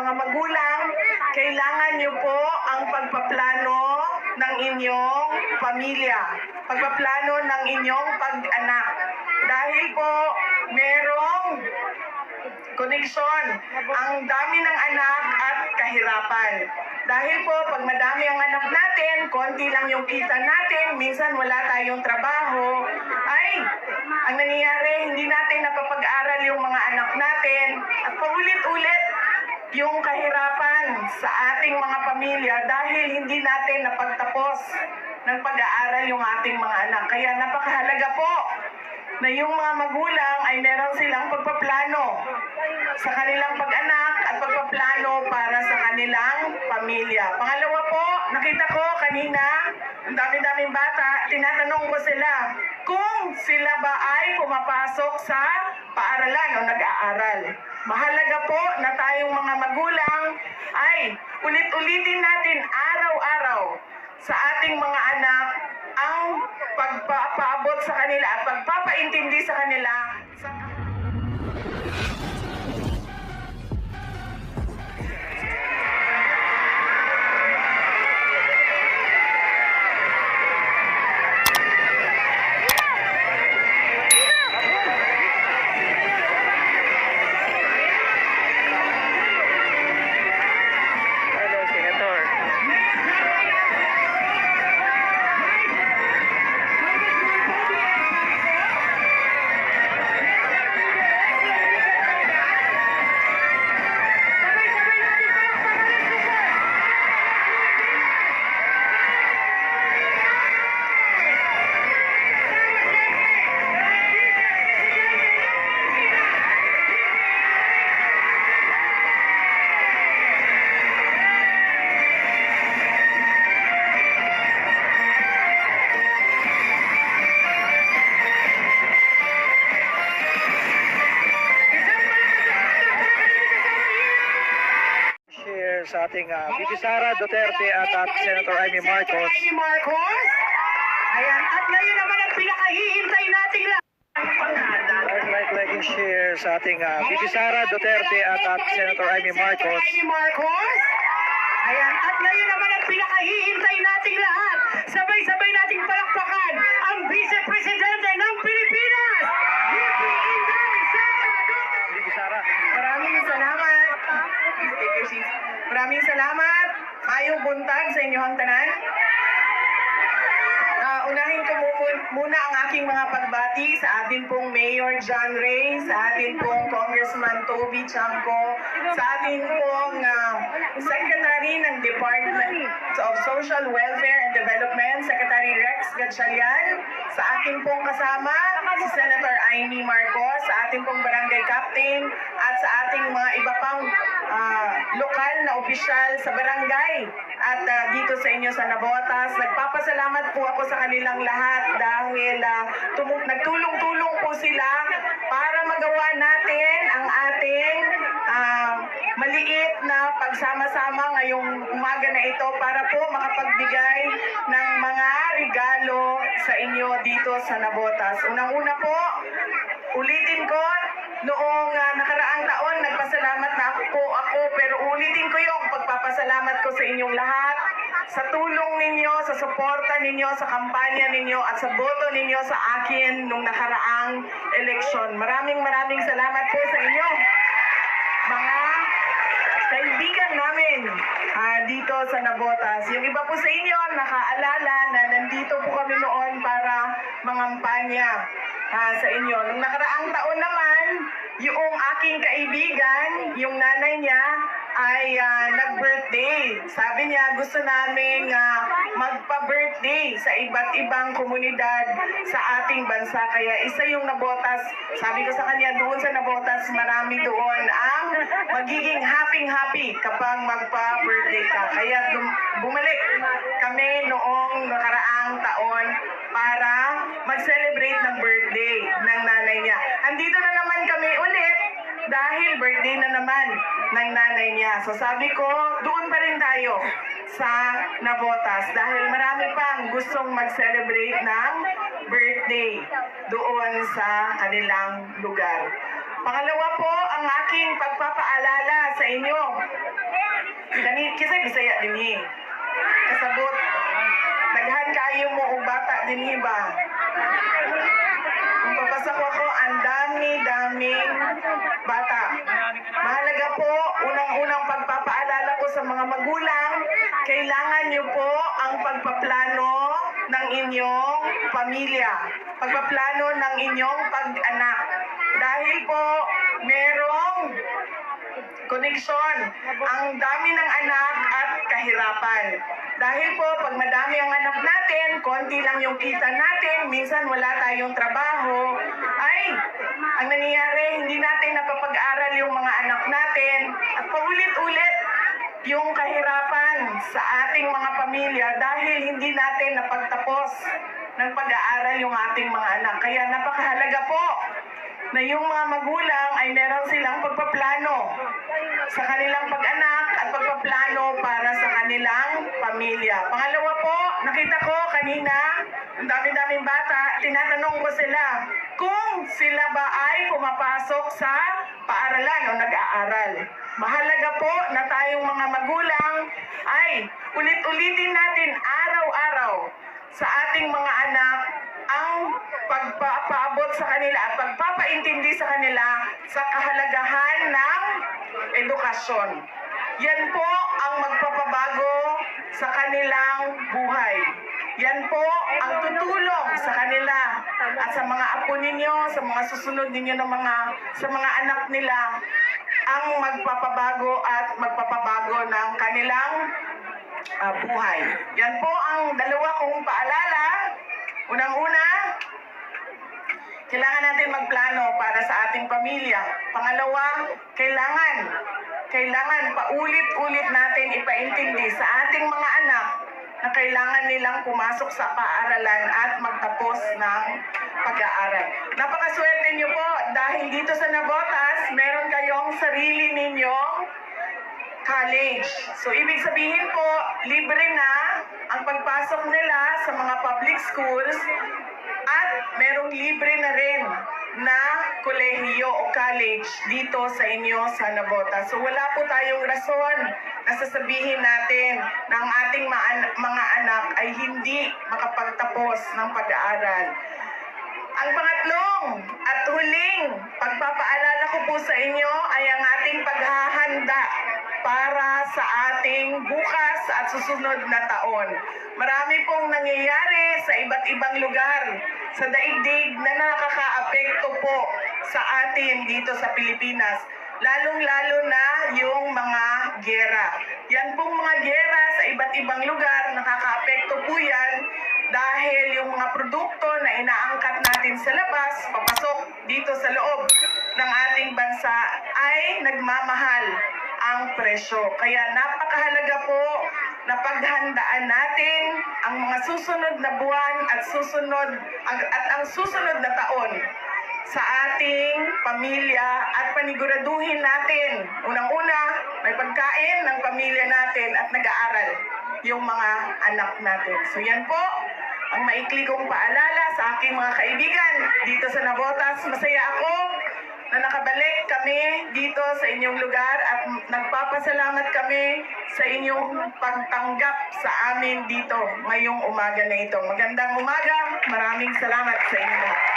mga magulang, kailangan niyo po ang pagpaplano ng inyong pamilya. Pagpaplano ng inyong pag-anak. Dahil po, merong koneksyon ang dami ng anak at kahirapan. Dahil po, pag madami ang anak natin, konti lang yung kita natin, minsan wala tayong trabaho, ay, ang nangyayari, hindi natin napapag-aral yung mga anak natin, at paulit-ulit, yung kahirapan sa ating mga pamilya dahil hindi natin napagtapos ng pag-aaral yung ating mga anak. Kaya napakahalaga po na yung mga magulang ay meron silang pagpaplano sa kanilang pag-anak at pagpaplano para sa kanilang pamilya. Pangalawa nakita ko kanina, ang dami-daming bata, tinatanong ko sila kung sila ba ay pumapasok sa paaralan o nag-aaral. Mahalaga po na tayong mga magulang ay ulit-ulitin natin araw-araw sa ating mga anak ang pagpapaabot sa kanila at pagpapaintindi sa kanila sa sa ating uh, Bibi Sara Duterte at, at Senator Amy Marcos. Amy Marcos. Ayan. At ngayon naman ang pinakahihintay nating lahat. Like, like, like, and share sa ating uh, Bibi Sara Duterte at, at Senator Amy Marcos. Amy Marcos. Ayan. At ngayon naman ang pinakahihintay nating lahat. Sabay-sabay nating palakpakan ang Vice Presidente ng Pilipinas. VP Inday Sara Duterte. Bibi Sara. Maraming salamat. Maraming salamat. Mayong buntag sa inyong tanan. Ah, unahin ko mu- muna ang aking mga pagbati sa atin pong Mayor John Ray, sa atin pong Congressman Toby Chanco, sa atin pong ah, Secretary ng Department of Social Welfare and Development, Secretary Rex Gatchalian, sa ating pong kasama, si Senator Amy Marcos, sa ating pong barangay captain, at sa ating mga iba pang lokal na opisyal sa barangay at ah, dito sa inyo sa Nabotas. Nagpapasalamat po ako sa kanilang lahat dahil ah, tumu- nagtulong-tulong po sila para magawa natin ang ating ah, maliit na pagsama-sama ngayong umaga na ito para po makapagbigay ng mga regalo sa inyo dito sa Nabotas. Unang-una po, ulitin ko, noong ah, nakaraang taon, nagpasalamat na ako po ako, pero ulitin ko yung pagpapasalamat ko sa inyong lahat, sa tulong ninyo, sa suporta ninyo, sa kampanya ninyo, at sa boto ninyo sa akin nung nakaraang eleksyon. Maraming maraming salamat po sa inyo, mga kaibigan namin ah, dito sa Nabotas. Yung iba po sa inyo, nakaalala na nandito po kami noon para mangampanya ah, sa inyo. Nung nakaraang taon naman, yung aking kaibigan, yung nanay niya, ay ah, nag-birthday. Sabi niya, gusto namin ah, magpa-birthday sa iba't ibang komunidad sa ating bansa. Kaya isa yung nabotas. Sabi ko sa kanya, doon sa nabotas, marami doon ang magiging happy-happy kapag magpa-birthday ka. Kaya bumalik kami noong nakaraang taon para mag-celebrate ng birthday ng nanay niya. Andito na naman kami ulit dahil birthday na naman ng nanay niya. So sabi ko, doon pa rin tayo sa Navotas dahil marami pang gustong mag-celebrate ng birthday doon sa kanilang lugar. Pangalawa po, ang aking pagpapaalala sa inyo. Dani, kasi bisaya din eh. Kasabot, daghan kayo mo o bata din eh ba? Kung papasok ako, ang dami-daming bata. Mahalaga po, unang-unang pagpapaalala ko sa mga magulang, kailangan niyo po ang pagpaplano ng inyong pamilya. Pagpaplano ng inyong pag-anak. Dahil po, merong koneksyon ang dami ng anak at kahirapan. Dahil po, pag madami ang anak natin, konti lang yung kita natin, minsan wala tayong trabaho, ay, ang nangyayari, hindi natin napapag-aral yung mga anak natin, at paulit-ulit, yung kahirapan sa ating mga pamilya dahil hindi natin napagtapos ng pag-aaral yung ating mga anak. Kaya napakahalaga po na yung mga magulang ay meron silang pagpaplano sa kanilang pag-anak at pagpaplano para sa kanilang pamilya. Pangalawa po, nakita ko kanina, ang dami-daming bata, tinatanong ko sila kung sila ba ay pumapasok sa paaralan o nag-aaral. Mahalaga po na tayong mga magulang ay ulit-ulitin natin araw-araw sa ating mga anak ang pagpapaabot sa kanila at pagpapaintindi sa kanila sa kahalagahan ng edukasyon. Yan po ang magpapabago sa kanilang buhay. Yan po ang tutulong sa kanila at sa mga apo ninyo, sa mga susunod ninyo ng mga sa mga anak nila ang magpapabago at magpapabago ng kanilang ah, buhay. Yan po ang dalawa kong paalala. Unang-una, kailangan natin magplano para sa ating pamilya. Pangalawa, kailangan kailangan paulit-ulit natin ipaintindi sa ating mga anak na kailangan nilang pumasok sa paaralan at magtapos ng pag-aaral. Napakaswerte niyo po dahil dito sa Nabotas, meron kayong sarili ninyong college. So, ibig sabihin po, libre na ang pagpasok nila sa mga public schools at merong libre na rin na kolehiyo o college dito sa inyo sa Nabota. So wala po tayong rason na sasabihin natin na ang ating mga anak ay hindi makapagtapos ng pag-aaral. Ang pangatlong at huling pagpapaalala ko po sa inyo ay ang ating paghahanda para sa ating bukas at susunod na taon. Marami pong nangyayari sa iba't ibang lugar sa daigdig na nakakaapekto po sa atin dito sa Pilipinas. Lalong-lalo na yung mga gera. Yan pong mga gera sa iba't ibang lugar, nakakaapekto po yan dahil yung mga produkto na inaangkat natin sa labas, papasok dito sa loob ng ating bansa ay nagmamahal ang presyo. Kaya napakahalaga po na paghandaan natin ang mga susunod na buwan at susunod at ang susunod na taon sa ating pamilya at paniguraduhin natin. Unang-una, may pagkain ng pamilya natin at nag-aaral yung mga anak natin. So yan po, ang maikli kong paalala sa aking mga kaibigan dito sa Nabotas. Masaya ako na nakabalik kami dito sa inyong lugar at nagpapasalamat kami sa inyong pagtanggap sa amin dito ngayong umaga na ito. Magandang umaga, maraming salamat sa inyo.